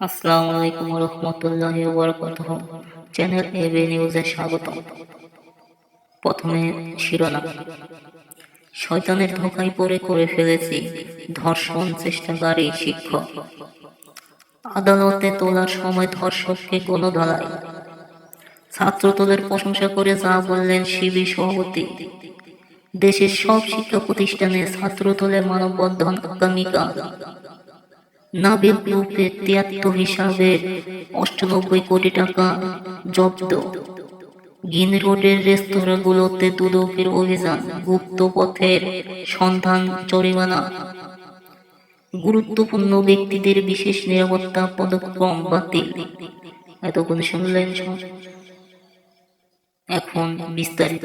আসসালামু আলাইকুম রহমতুল্লাহি চ্যানেল এবি নিউজে স্বাগত প্রথমে শিরোনাম। শয়তানের ধোকায় পড়ে করে ফেলেছি ধর্ষণ চেষ্টাকারী শিক্ষক। আদালতে তোলার সময় ধর্ষককে কোনো ধলাই ছাত্রদলের প্রশংসা করে যা বললেন শিবির সভাপতি। দেশের সব শিক্ষা প্রতিষ্ঠানে ছাত্রদলের মানববন্ধন আগামীকাল। নাবিল গ্রুপের তিয়াত্তর হিসাবে অষ্টানব্বই কোটি টাকা জব্দ। গিন রোডের রেস্তোরাঁগুলোতে দুদকের অভিযান, গুপ্ত পথের সন্ধান, জরিমানা। গুরুত্বপূর্ণ ব্যক্তিদের বিশেষ নিরাপত্তা পদক্রম বাতিল। এতক্ষণ শুনলেন এখন বিস্তারিত।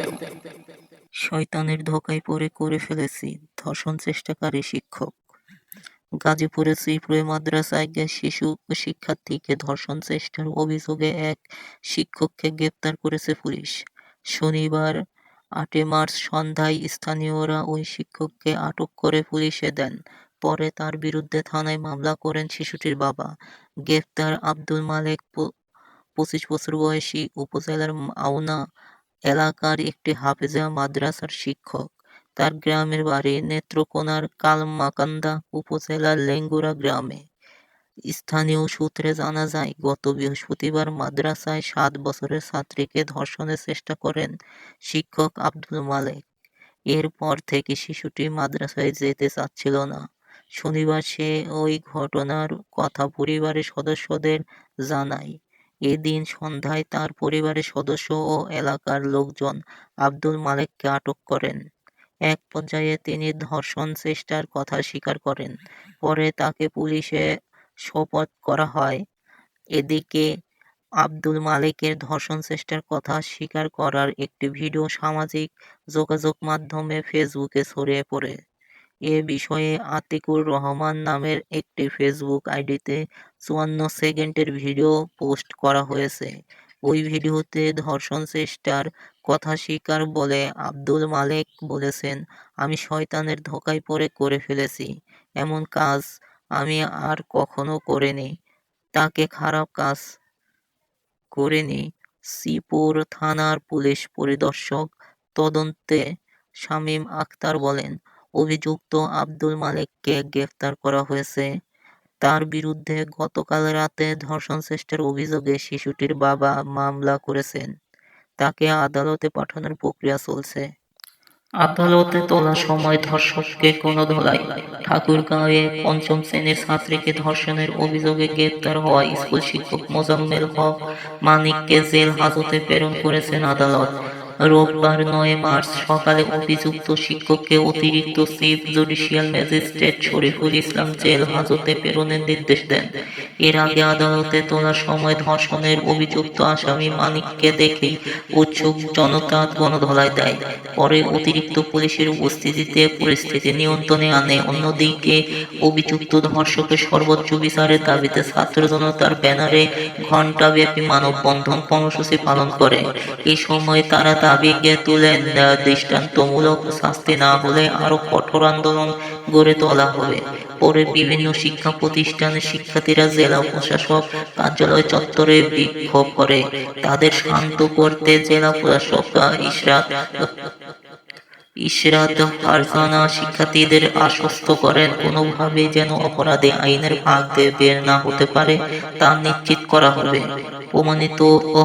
শয়তানের ধোকায় পড়ে করে ফেলেছি ধর্ষণ চেষ্টাকারী শিক্ষক। গাজীপুরের শ্রীপুরে মাদ্রাসায় শিশু শিক্ষার্থীকে ধর্ষণ চেষ্টার অভিযোগে এক শিক্ষককে গ্রেপ্তার করেছে পুলিশ। শনিবার আটে মার্চ সন্ধ্যায় স্থানীয়রা ওই শিক্ষককে আটক করে পুলিশে দেন। পরে তার বিরুদ্ধে থানায় মামলা করেন শিশুটির বাবা। গ্রেপ্তার আব্দুল মালেক পঁচিশ বছর বয়সী উপজেলার আউনা এলাকার একটি হাফেজা মাদ্রাসার শিক্ষক। তার গ্রামের বাড়ি নেত্রকোনার কালমাকান্দা উপজেলার লেঙ্গুরা গ্রামে। স্থানীয় সূত্রে জানা যায়, গত বৃহস্পতিবার মাদ্রাসায় সাত বছরের ছাত্রীকে ধর্ষণের চেষ্টা করেন শিক্ষক আব্দুল মালেক। এরপর থেকে শিশুটি মাদ্রাসায় যেতে চাচ্ছিল না। শনিবার সে ওই ঘটনার কথা পরিবারের সদস্যদের জানায়। এদিন সন্ধ্যায় তার পরিবারের সদস্য ও এলাকার লোকজন আব্দুল মালেককে আটক করেন। এক পর্যায়ে তিনি ধর্ষণ চেষ্টার কথা স্বীকার করেন। পরে তাকে পুলিশে সোপর্দ করা হয়। এদিকে আব্দুল মালেকের ধর্ষণ চেষ্টার কথা স্বীকার করার একটি ভিডিও সামাজিক যোগাযোগ মাধ্যমে ফেসবুকে ছড়িয়ে পড়ে। এ বিষয়ে আতিকুর রহমান নামের একটি ফেসবুক আইডিতে চুয়ান্ন সেকেন্ডের ভিডিও পোস্ট করা হয়েছে। ওই ভিডিওতে ধর্ষণ চেষ্টার কথা স্বীকার বলে আব্দুল মালেক বলেছেন, আমি শয়তানের ধোকায় পড়ে করে ফেলেছি, এমন কাজ আমি আর কখনো করিনি। তাকে খারাপ কাজ করেনি। শ্রীপুর থানার পুলিশ পরিদর্শক তদন্তে শামীম আক্তার বলেন, অভিযুক্ত আব্দুল মালেককে গ্রেফতার করা হয়েছে। তার বিরুদ্ধে গতকাল রাতে ধর্ষণ চেষ্টার অভিযোগে শিশুটির বাবা মামলা করেছেন। তাকে আদালতে পাঠানোর প্রক্রিয়া চলছে। আদালতে তোলার সময় ধর্ষককে কোনো ধলাই। ঠাকুরগাঁওয়ে পঞ্চম শ্রেণির ছাত্রীকে ধর্ষণের অভিযোগে গ্রেপ্তার হওয়া স্কুল শিক্ষক মোজাম্মেল হক মানিককে জেল হাজতে প্রেরণ করেছেন আদালত। রোববার নয় মার্চ সকালে অভিযুক্ত শিক্ষককে অতিরিক্ত chief judicial magistrate Shariful Islam jail হাজতে প্রেরণের নির্দেশ দেন। এর আগে আদালতে তোলার সময় ধর্ষণের অভিযুক্ত আসামি মানিককে দেখে উৎসুক জনতা গণধলায় দেয়। পরে অতিরিক্ত পুলিশের উপস্থিতিতে পরিস্থিতি নিয়ন্ত্রণে আনে। অন্যদিকে অভিযুক্ত ধর্ষকের সর্বোচ্চ বিচারের দাবিতে ছাত্র জনতার ব্যানারে ঘণ্টাব্যাপী মানববন্ধন কর্মসূচি পালন করে। এই সময় তারা দাবিকে তুলেন আহ, দৃষ্টান্তমূলক শাস্তি না হলে আরও কঠোর আন্দোলন গড়ে তোলা হবে। পরে বিভিন্ন শিক্ষা প্রতিষ্ঠানের শিক্ষার্থীরা জেলা প্রশাসক কার্যালয় চত্বরে বিক্ষোভ করে। তাদের শান্ত করতে জেলা প্রশাসক ইশরাত ইশরাত ফারজানা শিক্ষার্থীদের আশ্বস্ত করেন কোনোভাবে যেন অপরাধে আইনের ভাগ বের না হতে পারে তা নিশ্চিত করা হবে। প্রমাণিত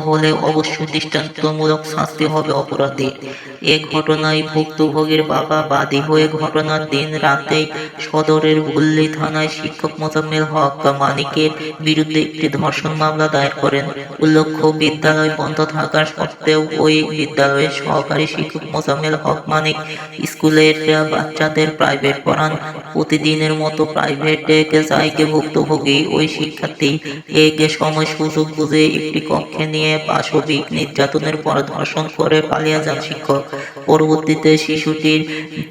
হলে অবশ্যই দৃষ্টান্তমূলক শাস্তি হবে অপরাধী। এ ঘটনায় ভুক্তভোগীর বাবা বাদী হয়ে ঘটনার দিন রাতে সদরের বুল্লি থানায় শিক্ষক মোজাম্মেল হক মানিকের বিরুদ্ধে একটি ধর্ষণ মামলা দায়ের করেন। উল্লেখ্য, বিদ্যালয় বন্ধ থাকার সত্ত্বেও ওই বিদ্যালয়ের সহকারী শিক্ষক মোজাম্মেল হক মানিক স্কুলের বাচ্চাদের প্রাইভেট পড়ান। প্রতিদিনের মতো প্রাইভেটে যাইকে ভুক্তভোগী। ওই শিক্ষার্থী এক সময় সুযোগ বুঝে একটি কক্ষে নিয়ে পাশবিক নির্যাতনের পর ধর্ষণ করে পালিয়ে যান শিক্ষক। পরবর্তীতে শিশুটির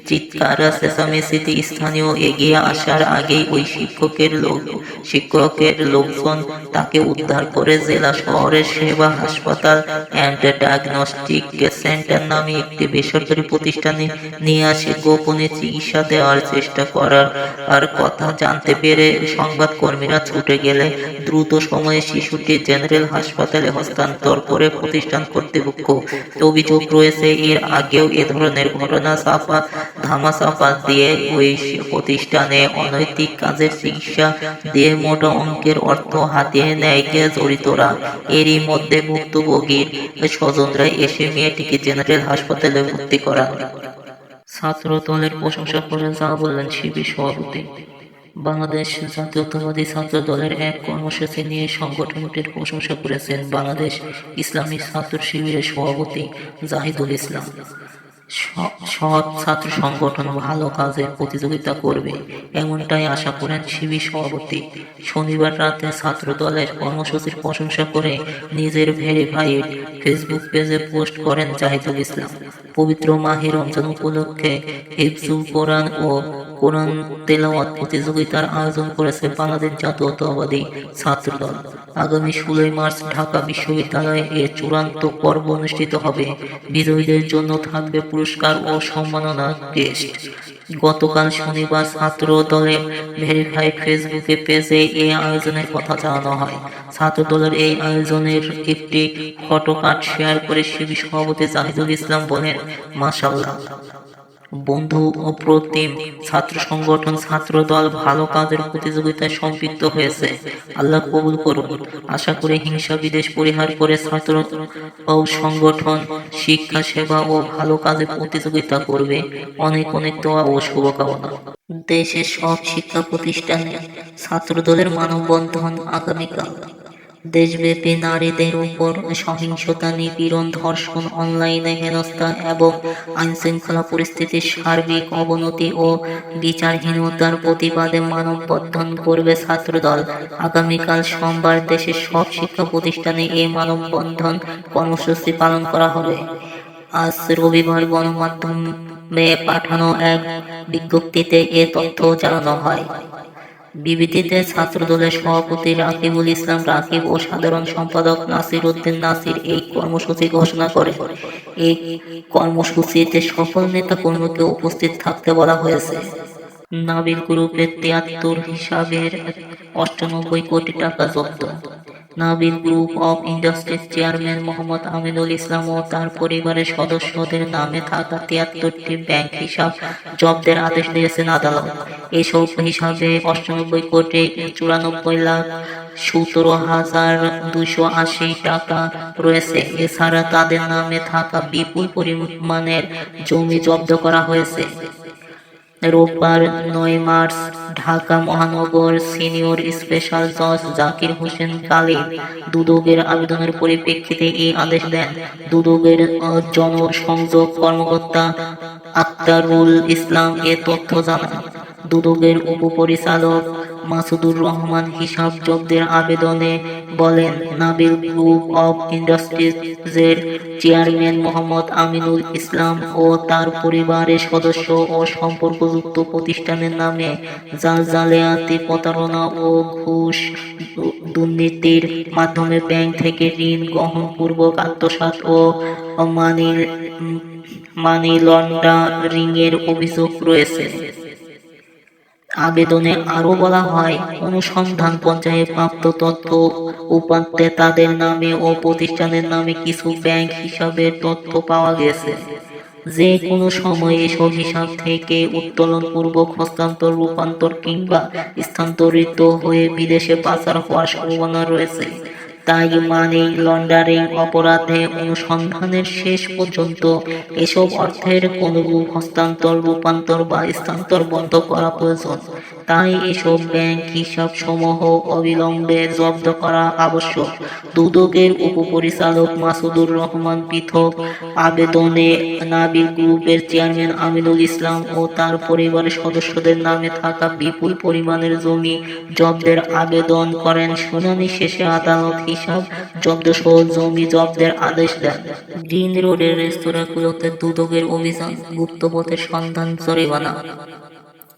চিৎকার চেঁচামেচিতে স্থানীয় এগিয়ে আসার আগেই ওই শিক্ষকের লোক শিক্ষকের লোকজন তাকে উদ্ধার করে জেলা শহরের সেবা হাসপাতাল অ্যান্ড ডায়াগনস্টিক সেন্টার নামে একটি বেসরকারি প্রতিষ্ঠানে নিয়ে আসে। গোপনে চিকিৎসা দেওয়ার চেষ্টা করার আর কথা জানতে পেরে সংবাদকর্মীরা ছুটে গেলে দ্রুত সময়ে শিশুটি জেনারেল হাসপাতালে হস্তান্তর করে প্রতিষ্ঠান কর্তৃপক্ষ। অভিযোগ রয়েছে, এর আগেও এ ধরনের ঘটনা চাপা ধামাচাপা দিয়ে ওই প্রতিষ্ঠানে অনৈতিক কাজের চিকিৎসা দিয়ে মোটা অঙ্কের অর্থ হাতিয়ে নেয় জড়িতরা। এরই মধ্যে ভুক্তভোগীর স্বজনরা এসে মেয়েটিকে জেনারেল হাসপাতালে ভর্তি করান। ছাত্র দলের প্রশংসা করে যা বললেন শিবির সভাপতি। বাংলাদেশ জাতীয়তাবাদী ছাত্র দলের এক কর্মসূচি নিয়ে সংগঠনটির প্রশংসা করেছেন বাংলাদেশ ইসলামী ছাত্র শিবিরের সভাপতি জাহিদুল ইসলাম। সৎ ছাত্র সংগঠন ভালো কাজের প্রতিযোগিতা করবে, এমনটাই আশা করেন শিবির সভাপতি। শনিবার রাতে ছাত্র দলের কর্মসূচির প্রশংসা করে নিজের ভেরিফাইড ফেসবুক পেজে পোস্ট করেন জাহিদুল ইসলাম। পবিত্র মাহে রমজান উপলক্ষে হিফজুল কোরআন ও কোরআন, তেলাওয়াত, প্রতিযোগিতার আয়োজন করেছে বাংলাদেশ জাতীয়তাবাদী ছাত্র দল আগামী ষোলোই মার্চ ঢাকা বিশ্ববিদ্যালয়ে এর চূড়ান্ত পর্ব অনুষ্ঠিত হবে। বিজয়ীদের জন্য থাকবে পুরস্কার ও সম্মাননা টেস্ট গতকাল শনিবার ছাত্র দলের ভেরিফাই ফেসবুকে পেজে এই আয়োজনের কথা জানানো হয়। ছাত্র দলের এই আয়োজনের একটি ফটোকার্ড শেয়ার করে শিবির সভাপতি জাহিদুল ইসলাম বলেন মাশাল্লাহ বন্ধু অপ্রতিম ছাত্র সংগঠন, ছাত্র দল ভালো কাজের প্রতিযোগিতায় সম্পৃক্ত হয়েছে। আল্লাহ কবুল করুন। আশা করি হিংসা বিদেশ পরিহার করে ছাত্র ও সংগঠন শিক্ষা, সেবা ও ভালো কাজে প্রতিযোগিতা করবে। অনেক অনেক দোয়া ও শুভকামনা। দেশের সব শিক্ষা প্রতিষ্ঠানে ছাত্র দলের মানববন্ধন আগামীকাল। দেশব্যাপী নারীদের উপর সহিংসতা, নিপীড়ন, ধর্ষণ, অনলাইনে হেনস্থা এবং আইনশৃঙ্খলা পরিস্থিতির সার্বিক অবনতি ও বিচারহীনতার প্রতিবাদে মানববন্ধন করবে ছাত্রদল। আগামীকাল সোমবার দেশের সব শিক্ষা প্রতিষ্ঠানে এই মানববন্ধন কর্মসূচি পালন করা হবে। আজ রবিবার গণমাধ্যমে পাঠানো এক বিজ্ঞপ্তিতে এ তথ্য জানানো হয়। বিবৃতিতে ছাত্রদলের সভাপতি রাকিবুল ইসলাম রাকিব ও সাধারণ সম্পাদক নাসির উদ্দিন নাসির এই কর্মসূচি ঘোষণা করে। এই কর্মসূচিতে সফল নেতা কর্মীকে উপস্থিত থাকতে বলা হয়েছে। নাবিল গ্রুপের তিয়াত্তর হিসাবের অষ্টানব্বই কোটি টাকা জব্দ। Nabil group of industries chairman Mohammad Aminul Islam ও তার পরিবারের সদস্যদের নামে থাকা তিয়াত্তরটি ব্যাংক হিসাব জব্দের আদেশ দিয়েছেন আদালত। এসব হিসাবে অষ্টানব্বই কোটি চুরানব্বই লাখ সতেরো হাজার দুশো আশি টাকা রয়েছে। এছাড়া তাদের নামে থাকা বিপুল পরিমাণের জমি জব্দ করা হয়েছে। রোববার নয় মার্চ, ঢাকা মহানগর সিনিয়র স্পেশাল জজ জাকির হোসেন কালে দুদকের আবেদনের পরিপ্রেক্ষিতে এই আদেশ দেন। দুদকের জনসংযোগ কর্মকর্তা আক্তারুল ইসলাম এ তথ্য জানান। দুদকের উপপরিচালক মাসুদুর রহমান হিসাব জব্দের আবেদনে বলেন, নাবিল গ্রুপ অব ইন্ডাস্ট্রিজের চেয়ারম্যান মোহাম্মদ আমিনুল ইসলাম ও তার পরিবারের সদস্য ও সম্পর্কযুক্ত প্রতিষ্ঠানের নামে জাল জালিয়াতি প্রতারণা ও ঘুষ দুর্নীতির মাধ্যমে ব্যাংক থেকে ঋণ গ্রহণপূর্বক আত্মসাৎ ও মানি মানি লন্ডারিং এর অভিযোগ রয়েছে। আবেদনে আরও বলা হয়, অনুসন্ধান পর্যায়ে প্রাপ্ত তথ্য উপাত্তে তাদের নামে ও প্রতিষ্ঠানের নামে কিছু ব্যাংক হিসাবের তথ্য পাওয়া গেছে। যে কোনো সময় এসব হিসাব থেকে উত্তোলন পূর্বক হস্তান্তর, রূপান্তর কিংবা স্থানান্তরিত হয়ে বিদেশে পাচার হওয়ার সম্ভাবনা রয়েছে। তাই মানি লন্ডারিং অপরাধে অনুসন্ধানের শেষ পর্যন্ত এসব অর্থের কোনরূপ হস্তান্তর, রূপান্তর বা স্থানান্তর বন্ধ করা প্রয়োজন। তাই এসব ব্যাংক হিসাব সমূহ অবিলম্বে জব্দ করা আবশ্যক। দুদকের উপপরিচালক মাসুদুর রহমান পৃথক আবেদনে নাবিল গ্রুপের চেয়ারম্যান আমিনুল ইসলাম ও তার পরিবারের সদস্যদের নামে থাকা বিপুল পরিমাণের জমি জব্দের আবেদন করেন। শুনানি শেষে আদালত হিসাব জব্দ সহ জমি জব্দের আদেশ দেন। গ্রিন রোডের রেস্তোরাঁগুলোতে দুদকের অভিযান গুপ্তপথের সন্ধান জরিমানা।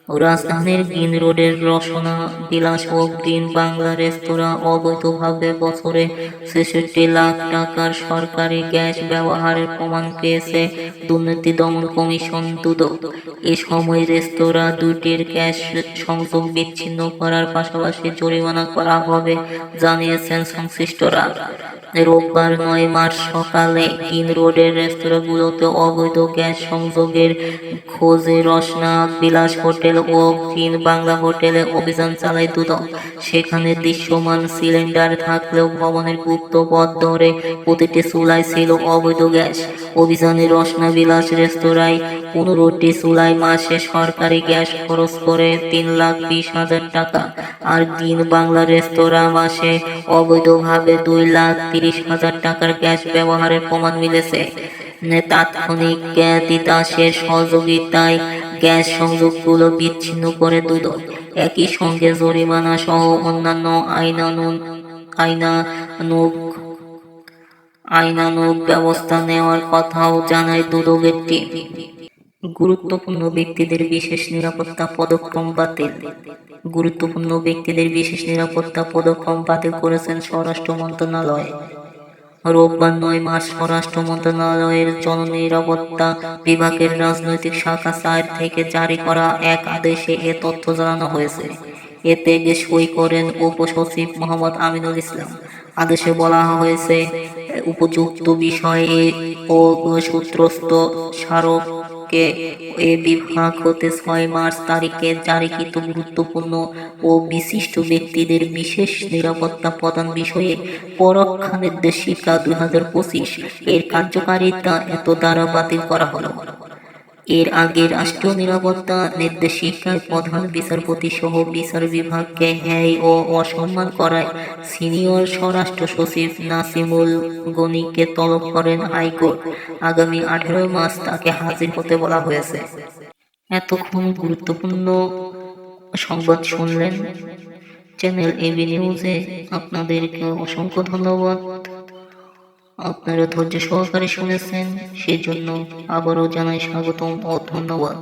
রাজধানীর গ্রিন রোডের রসনা বিলাস ও গ্রিন বাংলা রেস্তোরাঁ অবৈধভাবে বছরে ছেষট্টি লাখ টাকার সরকারি গ্যাস ব্যবহারের প্রমাণ পেয়েছে দুর্নীতি দমন কমিশন দুদক। এ সময় রেস্তোরাঁ দুটির গ্যাস সংযোগ বিচ্ছিন্ন করার পাশাপাশি জরিমানা করা হবে, জানিয়েছেন সংশ্লিষ্টরা। রোববার নয় মার্চ সকালে গ্রিন রোডের রেস্তোরাঁগুলোতে অবৈধ গ্যাস সংযোগের খোঁজে রসনা, বিলাস হোটেল ও গ্রিন বাংলা হোটেলে অভিযান চালায় দুদক। সেখানে দৃশ্যমান সিলিন্ডার থাকলেও ভবনের গুপ্ত পথ ধরে প্রতিটি চুলায় ছিল অবৈধ গ্যাস। অভিযানে রসনা, বিলাস রেস্তোরাঁয় পনেরোটি চুলায় মাসে সরকারি গ্যাস খরচ করে তিন লাখ বিশ হাজার টাকা। আর দিন বাংলা রেস্তোরাঁ মাসে অবৈধভাবে দুই লাখ তিরিশ হাজার টাকার গ্যাস ব্যবহারের প্রমাণ মিলেছে। তাৎক্ষণিক তিতাসের সহযোগিতায় গ্যাস সংযোগগুলো বিচ্ছিন্ন করে দুদক। একই সঙ্গে জরিমানা সহ অন্যান্য আইনানুগ আইনানুগ আইনানুগ ব্যবস্থা নেওয়ার কথাও জানায় দুদকের টিম। গুরুত্বপূর্ণ ব্যক্তিদের বিশেষ নিরাপত্তা পদক্ষেপ বাতিল। গুরুত্বপূর্ণ ব্যক্তিদের বিশেষ নিরাপত্তা পদক্ষেপ বাতিল করেছেন স্বরাষ্ট্র মন্ত্রণালয়। রোববার নয় মার্চ স্বরাষ্ট্র মন্ত্রণালয়ের জননিরাপত্তা বিভাগের রাজনৈতিক শাখা চার থেকে জারি করা এক আদেশে এ তথ্য জানানো হয়েছে। এতে সই করেন উপসচিব মোহাম্মদ আমিনুল ইসলাম। আদেশে বলা হয়েছে, উপযুক্ত বিষয়ে ও সূত্রস্থ স্মারকে এ বিভাগ হতে ছয় মার্চ তারিখে জারিকৃত গুরুত্বপূর্ণ ও বিশিষ্ট ব্যক্তিদের বিশেষ নিরাপত্তা প্রদান বিষয়ে পরক্ষা নির্দেশিকা দুই হাজার পঁচিশ। এর কার্যকারিতা এত দ্বারা বাতিল করা হলো। এর আগে রাষ্ট্রীয় নিরাপত্তা নির্দেশিকায় প্রধান বিচারপতি সহ বিচার বিভাগকে হ্যায় ও অসম্মান করায় সিনিয়র স্বরাষ্ট্র সচিব নাসিমুল গনিকে তলব করেন হাইকোর্ট। আগামী আঠেরো মার্চ তাকে হাজির হতে বলা হয়েছে। এতক্ষণ গুরুত্বপূর্ণ সংবাদ শুনলেন চ্যানেল এবি নিউজে। আপনাদেরকে অসংখ্য ধন্যবাদ। আপনারা ধৈর্য সহকারে শুনেছেন সেই জন্য আবারও জানাই স্বাগতম ও ধন্যবাদ।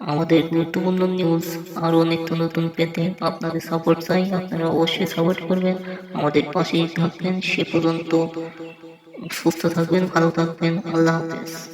আমাদের গুরুত্বপূর্ণ নিউজ আরও নিত্য নতুন পেতে আপনাদের সাপোর্ট চাই, আপনারা অবশ্যই সাপোর্ট করবেন। আমাদের পাশেই থাকবেন, সে পর্যন্ত সুস্থ থাকবেন, ভালো থাকবেন, আল্লাহ হাফেজ।